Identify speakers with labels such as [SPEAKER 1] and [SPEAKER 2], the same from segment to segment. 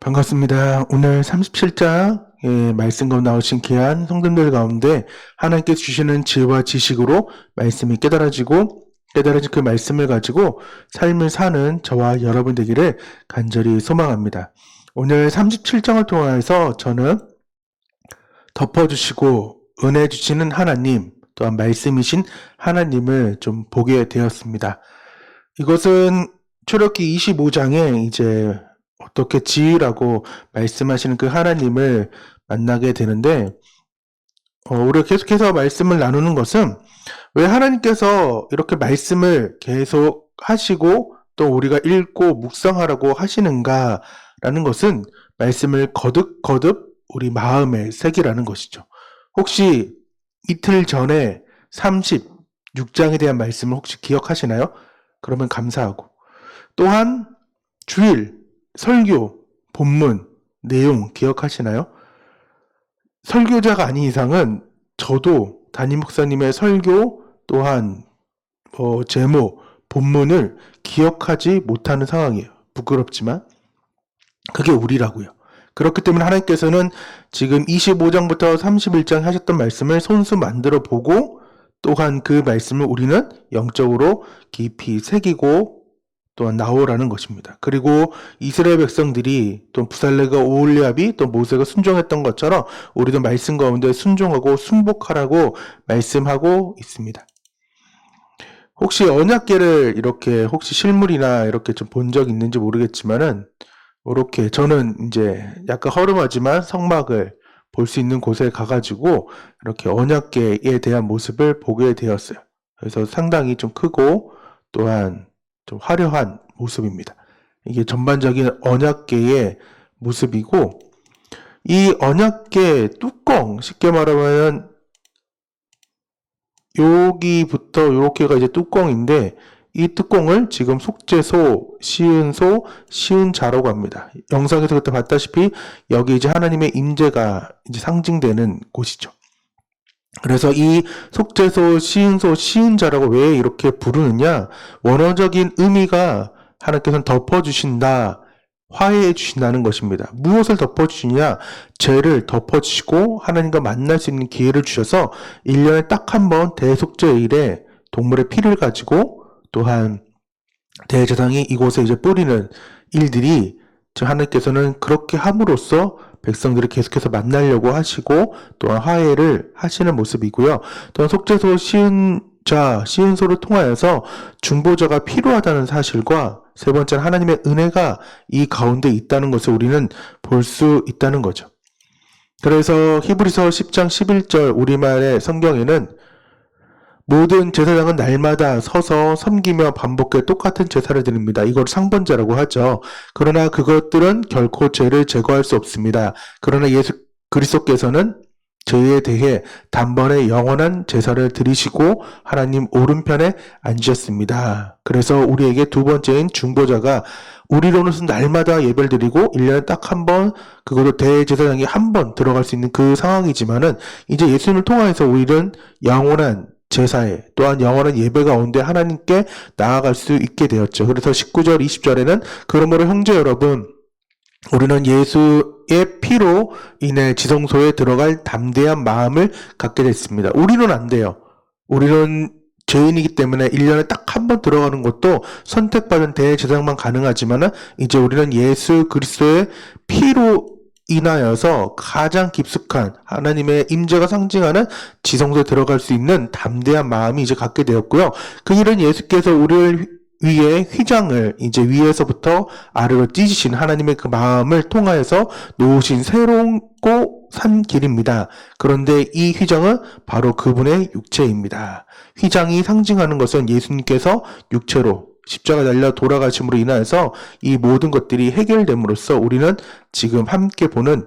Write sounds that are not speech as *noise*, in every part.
[SPEAKER 1] 반갑습니다. 오늘 37장 의 말씀 가운데 나오신 귀한 성도들 가운데 하나님께 주시는 지혜와 지식으로 말씀이 깨달아지고 깨달아진 그 말씀을 가지고 삶을 사는 저와 여러분 되기를 간절히 소망합니다. 오늘 37장을 통해서 저는 덮어주시고 은혜 주시는 하나님 또한 말씀이신 하나님을 좀 보게 되었습니다. 이것은 출애굽기 25장에 이제 어떻게 지으라고 말씀하시는 그 하나님을 만나게 되는데 어, 우리가 계속해서 말씀을 나누는 것은 왜 하나님께서 이렇게 말씀을 계속 하시고 또 우리가 읽고 묵상하라고 하시는가라는 것은 말씀을 거듭거듭 우리 마음에 새기라는 것이죠. 혹시 이틀 전에 36장에 대한 말씀을 혹시 기억하시나요? 그러면 감사하고 또한 주일 설교, 본문, 내용 기억하시나요? 설교자가 아닌 이상은 저도 담임 목사님의 설교 또한 어, 제목, 본문을 기억하지 못하는 상황이에요. 부끄럽지만 그게 우리라고요. 그렇기 때문에 하나님께서는 지금 25장부터 31장 하셨던 말씀을 손수 만들어 보고 또한 그 말씀을 우리는 영적으로 깊이 새기고 또한 나오라는 것입니다. 그리고 이스라엘 백성들이 또 부살레가 오올리압이 또 모세가 순종했던 것처럼 우리도 말씀 가운데 순종하고 순복하라고 말씀하고 있습니다. 혹시 언약계를 이렇게 혹시 실물이나 이렇게 좀 본 적 있는지 모르겠지만은 이렇게 저는 이제 약간 허름하지만 성막을 볼 수 있는 곳에 가가지고 이렇게 언약계에 대한 모습을 보게 되었어요. 그래서 상당히 좀 크고 또한 좀 화려한 모습입니다. 이게 전반적인 언약계의 모습이고 이 언약계 뚜껑 쉽게 말하면 여기부터 이렇게가 이제 뚜껑인데 이 뚜껑을 지금 속죄소, 시은소, 시은자라고 합니다. 영상에서 그때 봤다시피 여기 이제 하나님의 임재가 이제 상징되는 곳이죠. 그래서 이 속죄소, 시은소, 시은자라고 왜 이렇게 부르느냐? 원어적인 의미가 하나님께서는 덮어주신다, 화해해 주신다는 것입니다. 무엇을 덮어주시냐? 죄를 덮어주시고 하나님과 만날 수 있는 기회를 주셔서 1년에 딱 한 번 대속죄일에 동물의 피를 가지고 또한 대제사장이 이곳에 이제 뿌리는 일들이 하나님께서는 그렇게 함으로써 백성들을 계속해서 만나려고 하시고 또한 화해를 하시는 모습이고요. 또한 속죄소 시은자, 시은소를 통하여서 중보자가 필요하다는 사실과 세 번째는 하나님의 은혜가 이 가운데 있다는 것을 우리는 볼 수 있다는 거죠. 그래서 히브리서 10장 11절 우리말의 성경에는 모든 제사장은 날마다 서서 섬기며 반복해 똑같은 제사를 드립니다. 이걸 상번제라고 하죠. 그러나 그것들은 결코 죄를 제거할 수 없습니다. 그러나 예수 그리스도께서는 죄에 대해 단번에 영원한 제사를 드리시고 하나님 오른편에 앉으셨습니다. 그래서 우리에게 두 번째인 중보자가 우리로는 날마다 예배를 드리고 1년에 딱 한 번, 그것도 대제사장이 한 번 들어갈 수 있는 그 상황이지만은 이제 예수님을 통하여서 우리는 영원한 제사에 또한 영원한 예배 가운데 하나님께 나아갈 수 있게 되었죠. 그래서 19절, 20절에는 그러므로 형제 여러분, 우리는 예수의 피로 인해 지성소에 들어갈 담대한 마음을 갖게 됐습니다. 우리는 안 돼요. 우리는 죄인이기 때문에 1년에 딱 한 번 들어가는 것도 선택받은 대제사장만 가능하지만은 이제 우리는 예수 그리스도의 피로 인하여서 가장 깊숙한 하나님의 임재가 상징하는 지성소에 들어갈 수 있는 담대한 마음이 이제 갖게 되었고요. 그 일은 예수께서 우리를 위에 휘장을 이제 위에서부터 아래로 찢으신 하나님의 그 마음을 통하여서 놓으신 새롭고 산 길입니다. 그런데 이 휘장은 바로 그분의 육체입니다. 휘장이 상징하는 것은 예수님께서 육체로 십자가 달려 돌아가심으로 인하여서 이 모든 것들이 해결됨으로써 우리는 지금 함께 보는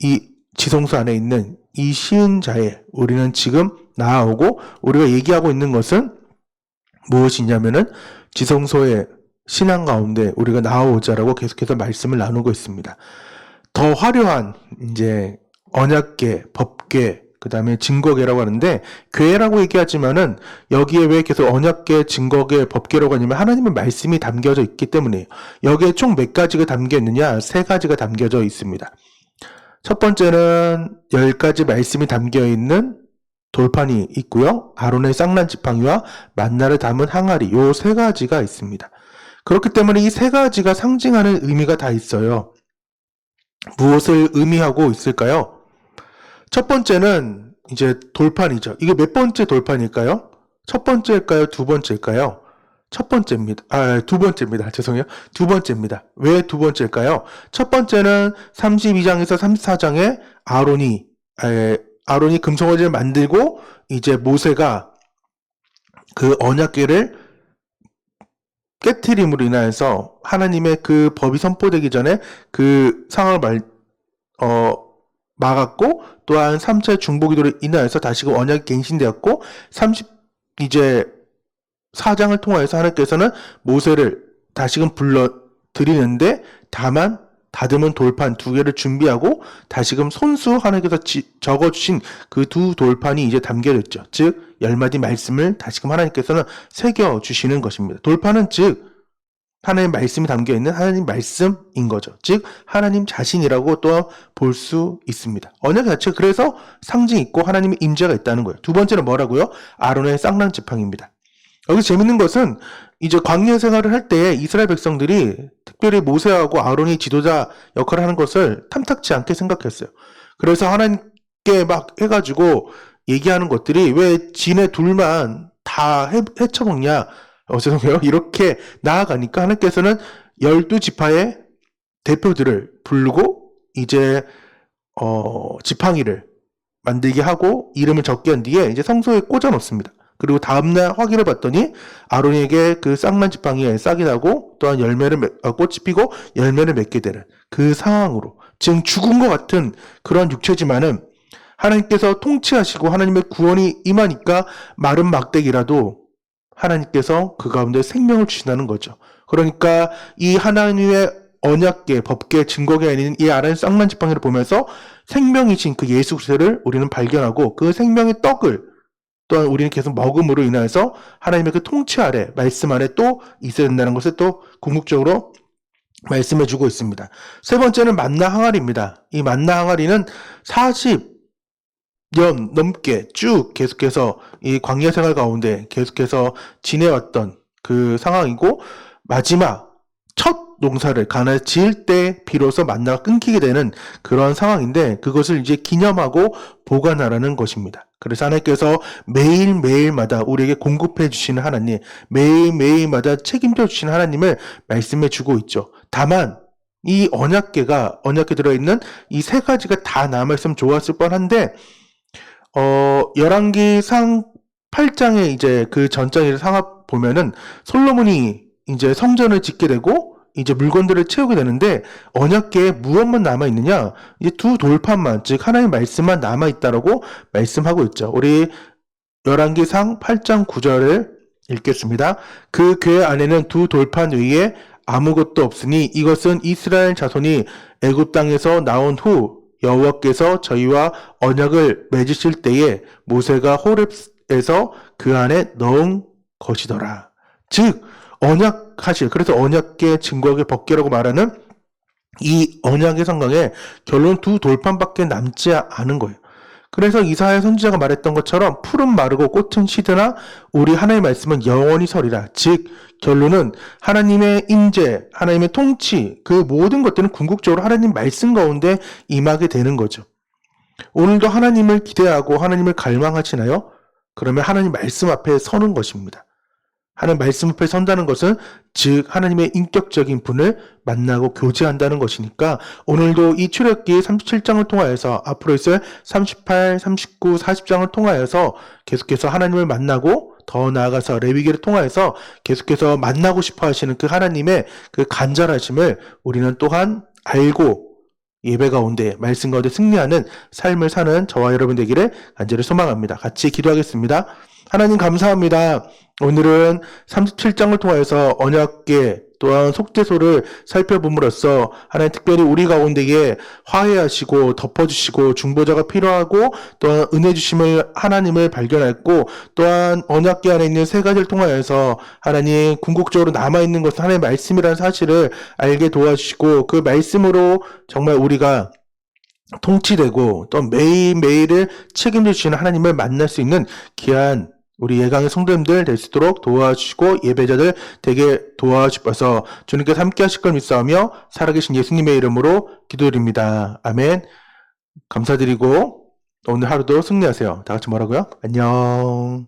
[SPEAKER 1] 이 지성소 안에 있는 이 시은 자에 우리는 지금 나아오고 우리가 얘기하고 있는 것은 무엇이냐면은 지성소의 신앙 가운데 우리가 나아오자라고 계속해서 말씀을 나누고 있습니다. 더 화려한 이제 언약계, 법계, 그 다음에 증거계라고 하는데 괴라고 얘기하지만은 여기에 왜 계속 언약계, 증거계, 법계라고 하냐면 하나님의 말씀이 담겨져 있기 때문이에요. 여기에 총 몇 가지가 담겨 있느냐? 세 가지가 담겨져 있습니다. 첫 번째는 열 가지 말씀이 담겨 있는 돌판이 있고요. 아론의 쌍난 지팡이와 만나를 담은 항아리 요 세 가지가 있습니다. 그렇기 때문에 이 세 가지가 상징하는 의미가 다 있어요. 무엇을 의미하고 있을까요? 첫 번째는 이제 돌판이죠. 이게 몇 번째 돌판일까요? 첫 번째일까요? 두 번째일까요? 첫 번째입니다. 아, 두 번째입니다. *laughs* 죄송해요. 두 번째입니다. 왜 두 번째일까요? 첫 번째는 32장에서 34장에 아론이, 에, 아론이 금송아지를 만들고 이제 모세가 그 언약궤를 깨트림으로 인하여서 하나님의 그 법이 선포되기 전에 그 상황을 말, 어, 막았고 또한 3차의 중보기도로 인하여서 다시금 언약이 갱신되었고 30 이제 사장을 통하여서 하나님께서는 모세를 다시금 불러 드리는데 다만 다듬은 돌판 두 개를 준비하고 다시금 손수 하나님께서 지- 적어주신 그 두 돌판이 이제 담겨졌죠. 즉 열 마디 말씀을 다시금 하나님께서는 새겨 주시는 것입니다. 돌판은 즉 하나님 말씀이 담겨 있는 하나님 말씀인 거죠. 즉 하나님 자신이라고 또볼수 있습니다. 언약 자체 그래서 상징 있고 하나님의 임재가 있다는 거예요. 두 번째는 뭐라고요? 아론의 쌍난 지팡입니다. 여기 재밌는 것은 이제 광야 생활을 할 때 이스라엘 백성들이 특별히 모세하고 아론이 지도자 역할을 하는 것을 탐탁치 않게 생각했어요. 그래서 하나님께 막 해가지고 얘기하는 것들이 왜 지네 둘만 다 해, 헤쳐먹냐? 어, 죄송해요. 이렇게 나아가니까 하나님께서는 열두 지파의 대표들을 부르고 이제 어, 지팡이를 만들게 하고 이름을 적게 한 뒤에 이제 성소에 꽂아 놓습니다. 그리고 다음날 확인해 봤더니 아론에게 그 쌍난 지팡이에 싹이 나고 또한 열매를 맺- 어, 꽃이 피고 열매를 맺게 되는 그 상황으로 지금 죽은 것 같은 그런 육체지만은 하나님께서 통치하시고 하나님의 구원이 임하니까 마른 막대기라도 하나님께서 그 가운데 생명을 주신다는 거죠. 그러니까 이 하나님의 언약계, 법계, 증거계 아닌 이 아란 쌍난 지팡이를 보면서 생명이신 그 예수 그리스도를 우리는 발견하고 그 생명의 떡을 또한 우리는 계속 먹음으로 인하여서 하나님의 그 통치 아래, 말씀 아래 또 있어야 된다는 것을 또 궁극적으로 말씀해 주고 있습니다. 세 번째는 만나 항아리입니다. 이 만나 항아리는 40 년 넘게 쭉 계속해서 이 광야 생활 가운데 계속해서 지내왔던 그 상황이고 마지막 첫 농사를 가나 지을 때 비로소 만나가 끊기게 되는 그런 상황인데 그것을 이제 기념하고 보관하라는 것입니다. 그래서 하나님께서 매일매일마다 우리에게 공급해 주시는 하나님, 매일매일마다 책임져 주시는 하나님을 말씀해 주고 있죠. 다만 이 언약계가 언약계 들어 있는 이 세 가지가 다 남아 있으면 좋았을 뻔한데 어 열왕기상 8장에 이제 그 전장의 상합 보면은 솔로몬이 이제 성전을 짓게 되고 이제 물건들을 채우게 되는데 언약계에 무엇만 남아 있느냐? 이제 두 돌판만 즉 하나님의 말씀만 남아 있다라고 말씀하고 있죠. 우리 열왕기상 8장 9절을 읽겠습니다. 그 궤 안에는 두 돌판 위에 아무것도 없으니 이것은 이스라엘 자손이 애굽 땅에서 나온 후 여호와께서 저희와 언약을 맺으실 때에 모세가 호렙에서 그 안에 넣은 것이더라. 즉 언약하실 그래서 언약계 증거계 법계라고 말하는 이 언약의 성경에 결론 두 돌판밖에 남지 않은 거예요. 그래서 이사야 선지자가 말했던 것처럼 푸른 마르고 꽃은 시드나 우리 하나님의 말씀은 영원히 서리라. 즉 결론은 하나님의 임재, 하나님의 통치 그 모든 것들은 궁극적으로 하나님 말씀 가운데 임하게 되는 거죠. 오늘도 하나님을 기대하고 하나님을 갈망하시나요? 그러면 하나님 말씀 앞에 서는 것입니다. 하나님 말씀 앞에 선다는 것은 즉 하나님의 인격적인 분을 만나고 교제한다는 것이니까 오늘도 이 출애굽기 37장을 통하여서 앞으로 있을 38, 39, 40장을 통하여서 계속해서 하나님을 만나고 더 나아가서 레위기를 통하여서 계속해서 만나고 싶어 하시는 그 하나님의 그 간절하심을 우리는 또한 알고 예배 가운데 말씀 가운데 승리하는 삶을 사는 저와 여러분 되기를 간절히 소망합니다. 같이 기도하겠습니다. 하나님 감사합니다. 오늘은 37장을 통하여서 언약계 또한 속죄소를 살펴봄으로써 하나님 특별히 우리 가운데에 화해하시고 덮어주시고 중보자가 필요하고 또한 은혜 주심을 하나님을 발견했고 또한 언약계 안에 있는 세 가지를 통하여서 하나님 궁극적으로 남아있는 것은 하나님의 말씀이라는 사실을 알게 도와주시고 그 말씀으로 정말 우리가 통치되고 또 매일매일을 책임져 주시는 하나님을 만날 수 있는 귀한 우리 예강의 성도님들 될 수 있도록 도와주시고 예배자들 되게 도와주셔서 주님께서 함께 하실 걸 믿사오며 살아계신 예수님의 이름으로 기도드립니다. 아멘. 감사드리고 오늘 하루도 승리하세요. 다 같이 뭐라고요? 안녕.